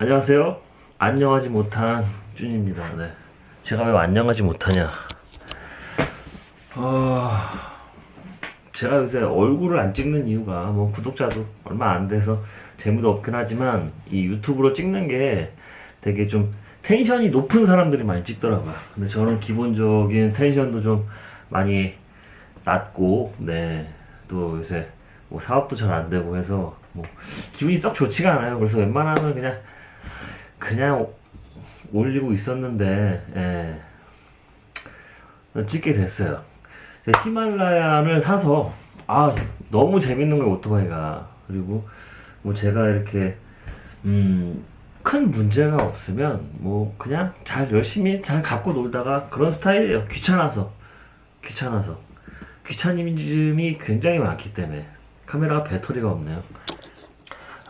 안녕하세요. 안녕하지 못한 준입니다. 네. 제가 왜 안녕하지 못하냐? 어... 제가 요새 얼굴을 안 찍는 이유가 뭐 구독자도 얼마 안 돼서 재미도 없긴 하지만 이 유튜브로 찍는 게 되게 좀 텐션이 높은 사람들이 많이 찍더라고요. 근데 저는 기본적인 텐션도 좀 많이 낮고, 네. 또 요새 뭐 사업도 잘 안 되고 해서 뭐 기분이 썩 좋지가 않아요. 그래서 웬만하면 그냥 그냥 오- 올리고 있었는데, 예. 찍게 됐어요. 히말라야를 사서, 아, 너무 재밌는 거예요, 오토바이가. 그리고, 뭐 제가 이렇게, 음, 큰 문제가 없으면, 뭐, 그냥 잘 열심히 잘 갖고 놀다가 그런 스타일이에요. 귀찮아서. 귀찮아서. 귀차니즘이 굉장히 많기 때문에. 카메라가 배터리가 없네요.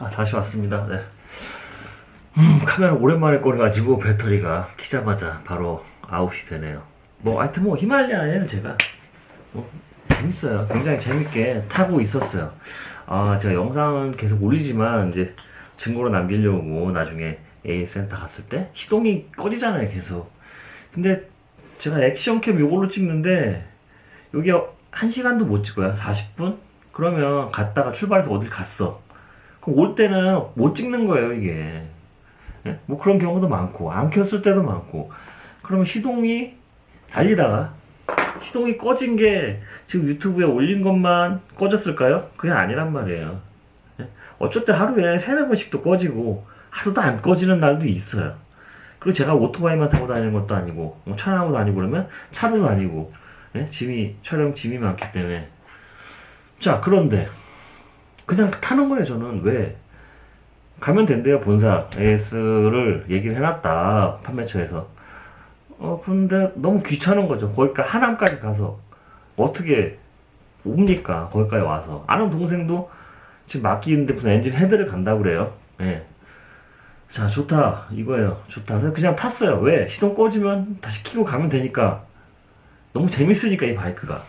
아, 다시 왔습니다. 네. 음, 카메라 오랜만에 꺼내가지고 배터리가 키자마자 바로 아웃이 되네요. 뭐, 하여튼 뭐, 히말라야는 제가, 뭐, 재밌어요. 굉장히 재밌게 타고 있었어요. 아, 제가 영상은 계속 올리지만, 이제, 증거로 남기려고 나중에 A 센터 갔을 때, 시동이 꺼지잖아요, 계속. 근데, 제가 액션캠 요걸로 찍는데, 여기 한 시간도 못 찍어요. 40분? 그러면 갔다가 출발해서 어딜 갔어. 그럼 올 때는 못 찍는 거예요, 이게. 예? 뭐 그런 경우도 많고 안 켰을 때도 많고 그러면 시동이 달리다가 시동이 꺼진 게 지금 유튜브에 올린 것만 꺼졌을까요? 그게 아니란 말이에요. 예? 때 하루에 세네 번씩도 꺼지고 하루도 안 꺼지는 날도 있어요. 그리고 제가 오토바이만 타고 다니는 것도 아니고 뭐 촬영하고 다니고 그러면 차도 다니고 예? 짐이 촬영 짐이 많기 때문에 자 그런데 그냥 타는 거예요 저는 왜 가면 된대요 본사 AS를 얘기를 해놨다 판매처에서. 어 근데 너무 귀찮은 거죠. 거기까지 하남까지 가서 어떻게 옵니까? 거기까지 와서. 아는 동생도 지금 맡기는데 무슨 엔진 헤드를 간다고 그래요. 예. 자 좋다. 이거예요. 좋다. 그냥 탔어요. 왜? 시동 꺼지면 다시 켜고 가면 되니까. 너무 재밌으니까 이 바이크가.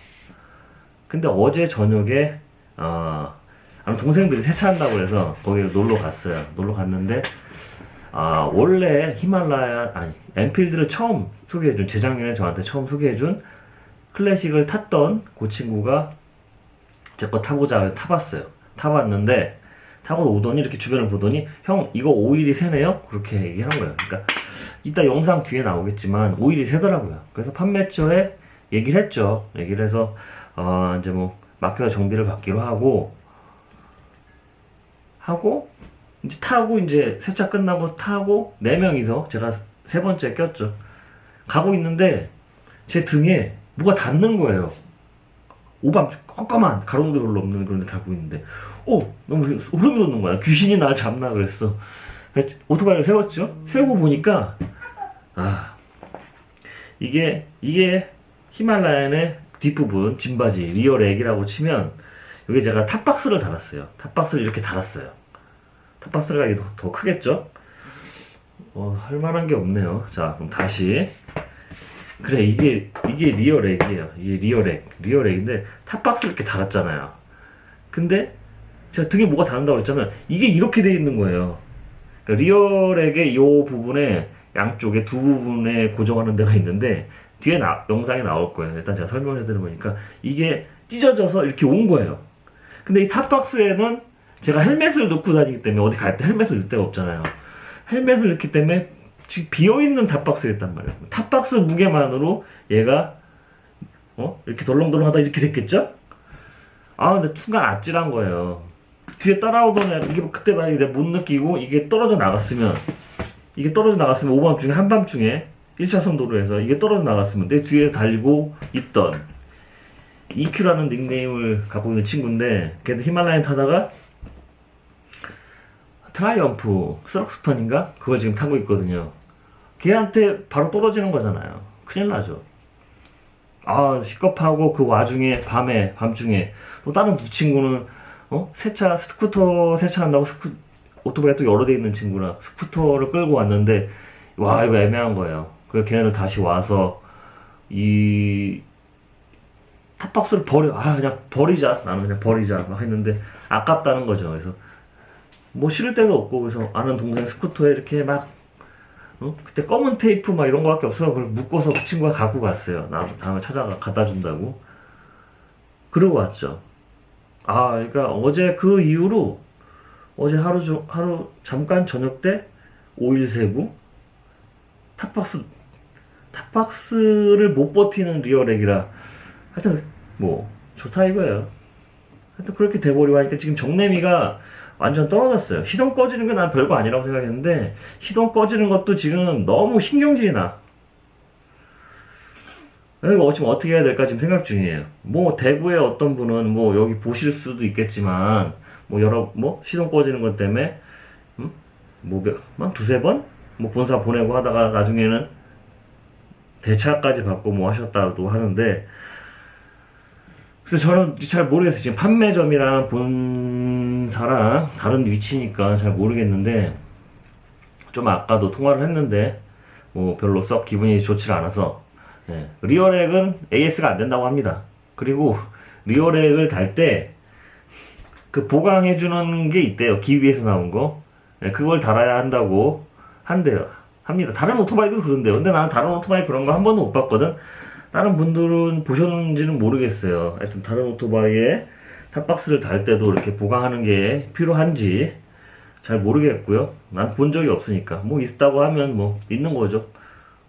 근데 어제 저녁에 어 아마 동생들이 세차한다고 그래서 거기 놀러 갔어요. 놀러 갔는데 아 원래 히말라야 아니 엔필드를 처음 소개해준 재작년에 저한테 처음 소개해준 클래식을 탔던 그 친구가 제 거 타보자 해서 타봤어요. 타봤는데 타고 오더니 이렇게 주변을 보더니 형 이거 오일이 새네요? 그렇게 얘기한 거예요. 그러니까 이따 영상 뒤에 나오겠지만 오일이 새더라고요. 그래서 판매처에 얘기를 했죠. 얘기를 해서 어 이제 뭐 맡겨서 정비를 받기로 하고 하고 이제 타고 이제 세차 끝나고 타고 네 명이서 제가 세 번째 꼈죠. 가고 있는데 제 등에 뭐가 닿는 거예요. 오밤 깜깜한 가로등도 별로 없는 그런 데 닿고 있는데 어 너무 소름이 돋는 거야. 귀신이 날 잡나 그랬어. 오토바이를 세웠죠. 세우고 보니까 아 이게 이게 히말라야의 뒷부분 짐바지 리어 렉이라고 치면 여기 제가 탑박스를 달았어요. 탑박스를 이렇게 달았어요. 탑박스가 더, 더 크겠죠? 어, 할 만한 게 없네요. 자, 그럼 다시. 그래, 이게, 이게 리어렉이에요. 이게 리어렉. 리어렉인데, 탑박스를 이렇게 달았잖아요. 근데, 제가 등에 뭐가 닿는다고 그랬잖아요. 이게 이렇게 돼 있는 거예요. 그러니까 리어렉의 이 부분에, 양쪽에 두 부분에 고정하는 데가 있는데, 뒤에 나- 영상에 나올 거예요. 일단 제가 설명을 해드려보니까, 이게 찢어져서 이렇게 온 거예요. 근데 이 탑박스에는 제가 헬멧을 넣고 다니기 때문에 어디 갈 때 헬멧을 넣을 데가 없잖아요. 헬멧을 넣기 때문에 지금 비어있는 탑박스였단 말이에요. 탑박스 무게만으로 얘가 어? 이렇게 덜렁덜렁 하다 이렇게 됐겠죠? 아 근데 순간 아찔한 거예요. 뒤에 따라오던 애 이게 그때 만약에 내가 못 느끼고 이게 떨어져 나갔으면 이게 떨어져 나갔으면 오밤중에 한밤중에 1차선 도로에서 이게 떨어져 나갔으면 내 뒤에 달리고 있던 EQ라는 닉네임을 갖고 있는 친구인데 걔도 히말라야 타다가 트라이엄프 스럭스턴인가 그걸 지금 타고 있거든요. 걔한테 바로 떨어지는 거잖아요. 큰일 나죠. 아 시겁하고 그 와중에 밤에 밤중에 또 다른 두 친구는 어 세차 스쿠터 세차한다고 스쿠 오토바이 또 여러 대 있는 친구라 스쿠터를 끌고 왔는데 와 이거 애매한 거예요. 그래서 걔네들 다시 와서 이 탑박스를 버려 아 그냥 버리자 나는 그냥 버리자 막 했는데 아깝다는 거죠. 그래서 뭐 실을 데도 없고 그래서 아는 동생 스쿠터에 이렇게 막 어? 그때 검은 테이프 막 이런 거밖에 없어서 그걸 묶어서 그 친구가 갖고 갔어요. 나도 다음에 찾아가 갖다 준다고. 그러고 왔죠. 아, 그러니까 어제 그 이후로 어제 하루 중 하루 잠깐 저녁 때 오일 세고 탑박스 탑박스를 못 버티는 리어렉이라 하여튼 뭐 좋다 이거예요. 하여튼 그렇게 돼버리고 하니까 지금 정내미가 완전 떨어졌어요. 시동 꺼지는 게 난 별거 아니라고 생각했는데 시동 꺼지는 것도 지금 너무 신경질이 나. 이거 지금 어떻게 해야 될까 지금 생각 중이에요. 뭐 대구의 어떤 분은 뭐 여기 보실 수도 있겠지만 뭐 여러 뭐 시동 꺼지는 것 때문에 음? 뭐한 두세 번 뭐 본사 보내고 하다가 나중에는 대차까지 받고 뭐 하셨다고 하는데 그래서 저는 잘 모르겠어요. 지금 판매점이랑 본사랑 다른 위치니까 잘 모르겠는데 좀 아까도 통화를 했는데 뭐 별로 썩 기분이 좋지 않아서 네. 리어렉은 AS가 안 된다고 합니다. 그리고 리어렉을 달 때 그 보강해 주는 게 있대요. 기위에서 나온 거. 네, 그걸 달아야 한다고 한대요. 합니다. 다른 오토바이도 그런데요. 근데 나는 다른 오토바이 그런 거 한 번도 못 봤거든. 다른 분들은 보셨는지는 모르겠어요. 하여튼 다른 오토바이에 탑박스를 달 때도 이렇게 보강하는 게 필요한지 잘 모르겠고요. 난 본 적이 없으니까. 뭐 있다고 하면 뭐 있는 거죠.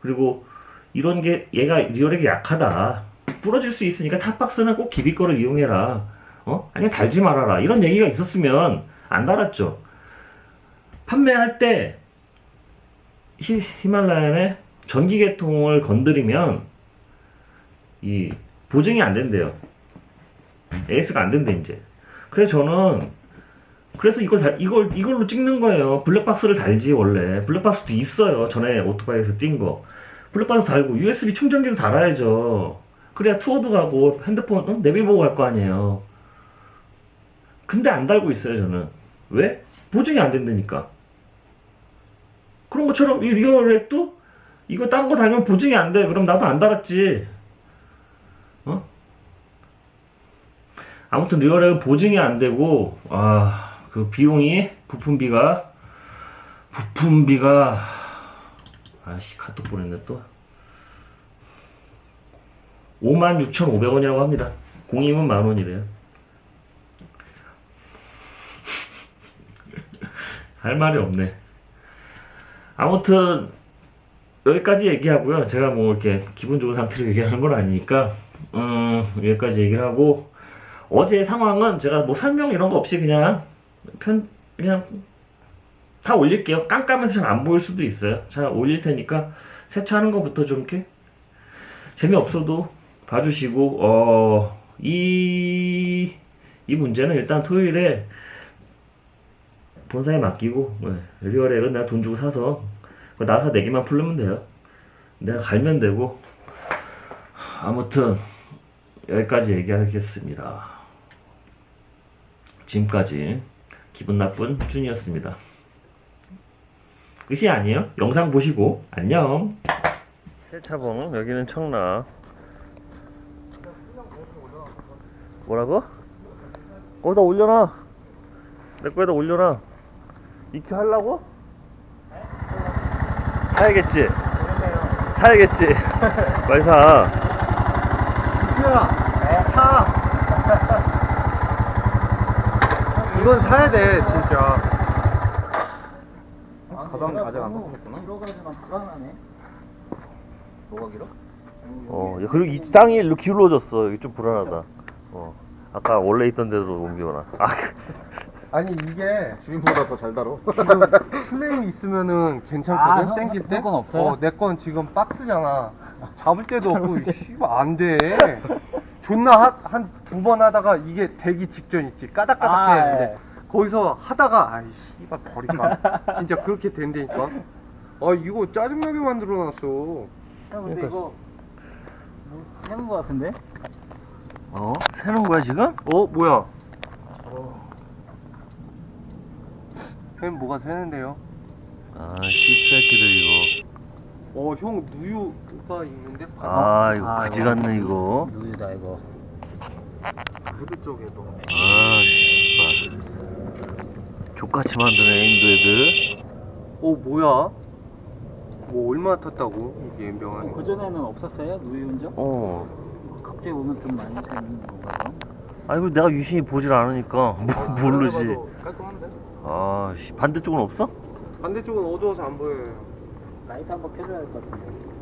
그리고 이런 게 얘가 리얼에게 약하다. 부러질 수 있으니까 탑박스는 꼭 기비 거를 이용해라. 어? 아니면 달지 말아라. 이런 얘기가 있었으면 안 달았죠. 판매할 때 히, 히말라야의 전기 계통을 건드리면 이 보증이 안 된대요. AS가 안 된대 이제. 그래서 저는 그래서 이걸 다, 이걸 이걸로 찍는 거예요. 블랙박스를 달지 원래 블랙박스도 있어요. 전에 오토바이에서 띈 거. 블랙박스 달고 USB 충전기도 달아야죠. 그래야 투어도 가고 핸드폰 어? 내비 보고 갈 거 아니에요. 근데 안 달고 있어요 저는. 왜? 보증이 안 된다니까. 그런 것처럼 이 리어렉도 이거 딴 거 달면 보증이 안 돼. 그럼 나도 안 달았지. 아무튼 리어렉은 보증이 안 되고 아 그 비용이 부품비가 부품비가 아씨 카톡 보냈네 또 56,500원이라고 합니다. 공임은 만 원이래요. 할 말이 없네. 아무튼 여기까지 얘기하고요. 제가 뭐 이렇게 기분 좋은 상태로 얘기하는 건 아니니까 음, 여기까지 얘기를 하고 어제 상황은 제가 뭐 설명 이런 거 없이 그냥 편 그냥 다 올릴게요. 깜깜해서 잘 안 보일 수도 있어요. 잘 올릴 테니까 세차하는 거부터 좀 이렇게 재미없어도 봐주시고 어, 이, 이 문제는 일단 토요일에 본사에 맡기고 네, 리얼액은 내가 돈 주고 사서 나사 내기만 풀르면 돼요. 내가 갈면 되고 아무튼 여기까지 얘기하겠습니다. 지금까지 기분 나쁜 준이었습니다. 끝이 아니에요. 영상 보시고 안녕. 세차봉 여기는 청라. 뭐라고? 거기다 올려놔. 내 거에다 올려놔. 익혀 하려고? 사야겠지? 사야겠지? 빨리 사. 야, 사. 이건 사야 돼, 진짜. 가방 아직 안 바꿨구나. 들어가지만 불안하네. 뭐가 길어? 어, 야, 그리고 이 땅이 일로 기울어졌어. 이게 좀 불안하다. 어. 아까 원래 있던 데로 옮겨놔. 아, 아니 이게 주인보다 더 잘 다뤄. 플레임 있으면은 괜찮거든. 아, 형, 땡길 때. 형건 없어요? 어, 내 건 지금 박스잖아. 잡을 데도 없고 씨발 안 돼. 존나 한 두 번 하다가 이게 되기 직전 있지. 까닥까닥해. 아, 근데 예. 거기서 하다가 아이 씨발 버릴까. 진짜 그렇게 된다니까. 아 이거 짜증나게 만들어놨어. 형 근데 그러니까. 이거 뭐 해본 거 같은데? 어? 새는 거야, 지금? 어 뭐야? 형 뭐가 새는데요? 아, 씹새끼들 이거. 어 형 누유가 있는데 아, 이거 아, 가지 이거. 같네, 이거. 누유다 이거. 헤드 쪽에도 아, 씨발. 족같이 만드네 에임드헤드 오 뭐야? 뭐 얼마나 탔다고 이게 연병하는 거? 그 전에는 없었어요? 누이 운전? 어 갑자기 오늘 좀 많이 생긴 건가요? 그 내가 유심히 보질 않으니까 뭐, 모르지 깔끔한데? 아씨 반대쪽은 없어? 반대쪽은 어두워서 안 보여요. 라이트 한번 켜줘야 할 것 같은데.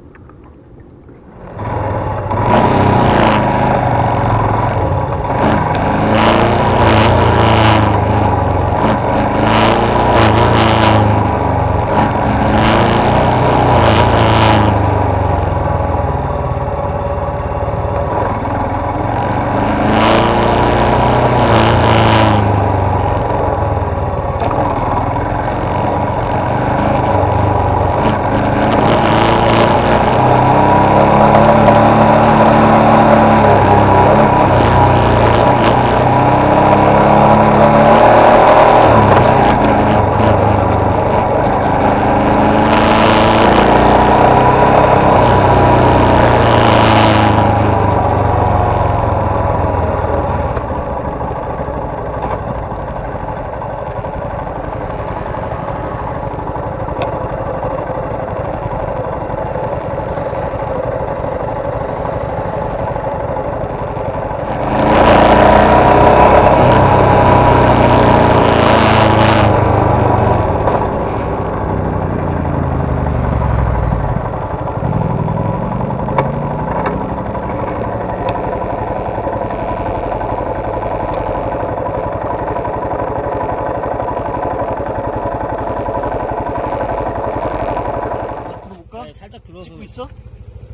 있어?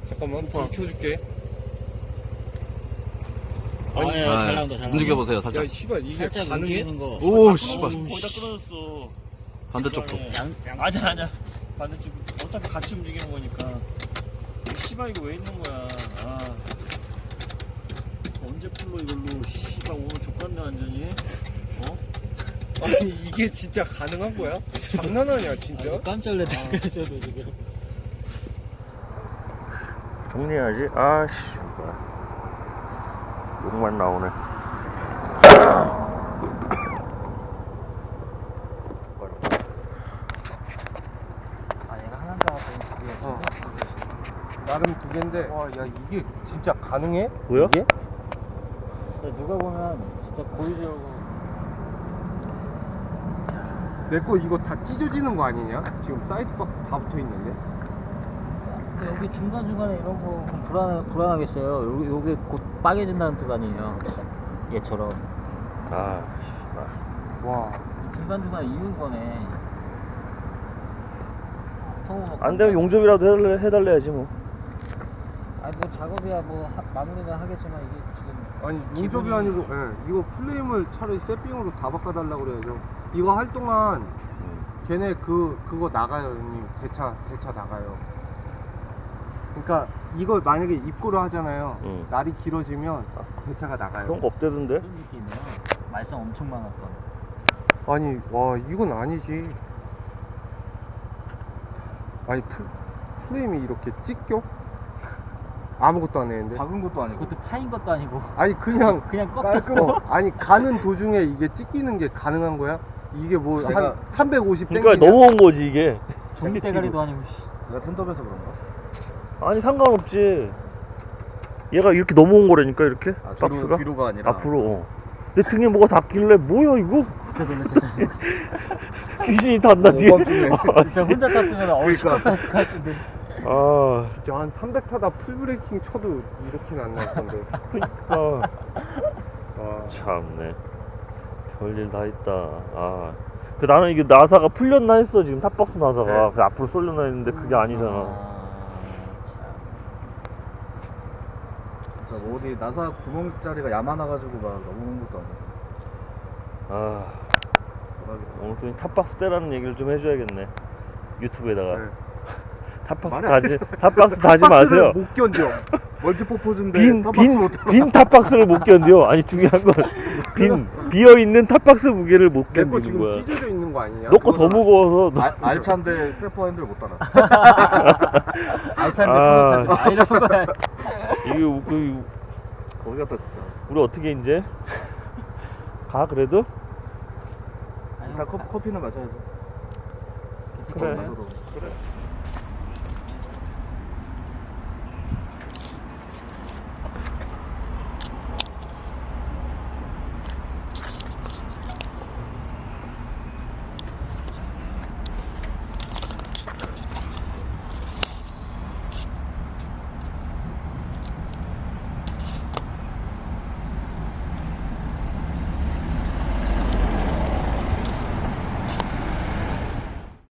잠깐만 불 켜줄게. 아니, 네, 잘 나온다, 잘 나온다. 움직여보세요 살짝 야 씨발 이게 살짝 가능해? 움직이는 거. 오 씨발 거의 다 끊어졌어 반대쪽도 양, 양, 아니야 아니야 반대쪽 어차피 같이 움직이는 거니까 이 씨발 이거 왜 있는 거야 아 언제 풀로 이걸로 씨발 오늘 족같네 완전히 어? 아니 이게 진짜 가능한 거야? 장난 아니야 진짜? 깜짝 놀랐다. 저도 지금. 정리해야지 아씨 욕만 나오네 아, 어. 나름 두 개인데 와 야 이게 진짜 가능해? 뭐야? 이게? 근데 누가 보면 진짜 고의적으로 내거 이거 다 찢어지는 거 아니냐? 지금 사이드 박스 다 붙어 있는데. 여기 중간중간에 이런 거 그럼 불안, 불안하겠어요. 여기, 요게 곧 빠개진다는 뜻 아니에요. 얘처럼. 아 씨발 와. 이 중간중간에 이은 거네. 통으로. 안 되면 용접이라도 해달래, 해달래야지 뭐 아니, 뭐 작업이야 뭐 하, 마무리는 하겠지만 이게 지금. 아니 용접이 기분이- 아니고 예, 이거 플레임을 차라리 세핑으로 다 바꿔달라고 그래야죠. 이거 할 동안 걔네 그 그거 나가요 형님 대차 대차 나가요. 그러니까 이걸 만약에 입고를 하잖아요. 응. 날이 길어지면 대차가 나가요. 그런 거 없대던데 그런 게 있네요. 말썽 엄청 많았던. 아니 와 이건 아니지. 아니 플, 플레임이 이렇게 찢겨? 아무것도 안 했는데. 박은 것도 아니고 그것도 파인 것도 아니고. 아니 그냥 그냥 깔끔. 꺾였어. 어, 아니 가는 도중에 이게 찢기는 게 가능한 거야? 이게 뭐 한 제가- 350 그러니까 땡기냐? 넘어온 거지 이게 종이 대가리도 아니고. 씨. 내가 텐덤에서 그런가? 아니 상관없지 얘가 이렇게 넘어온 거라니까 이렇게 아, 뒤로- 박스가 뒤로가 아니라? 앞으로 어. 내 등에 뭐가 닿길래 뭐야 이거 진짜 놀랐어. 귀신이 닿나 뒤에 오밤중에. 진짜 혼자 탔으면 어우 그러니까. 시끄럽했을 것 같은데. 아 진짜 한 300 타다 풀브레이킹 쳐도 이렇게는 안날 텐데. 그러니까 와. 참네 별일 다 있다 아 그 나는 이게 나사가 풀렸나 했어 지금 탑박스 나사가 네. 그 앞으로 쏠려나 했는데 그게 아니잖아 아, 진짜 뭐 어디 나사 구멍자리가 야만나가지고 막 넘어오는 것도 아니고 아 대박이다 오늘 또 탑박스 떼라는 얘기를 좀 해줘야겠네 유튜브에다가 네. 탑박스 말이 안 다지. 탑박스 다지 탑박스를 마세요 못 견뎌. 멀티퍼포즈인데 빈, 탑박스 빈, 못하나? 빈 탑박스를 못 견뎌. 아니, 중요한 건, 빈, 비어 있는 탑박스 무게를 못 견디는 지금 거야. 찢어져 있는 거 아니냐? 너거더 무거워서, 너- 알, 알찬데 세퍼 핸들 못 따라 알찬데 아. 뿌듯하지 마. 이런 거야. 이게, 우- 그, 거기 갔다 진짜 우리 어떻게 이제? 가, 그래도? 아니 일단 커, 커피는 마셔야죠. 괜찮겠어요? 그래.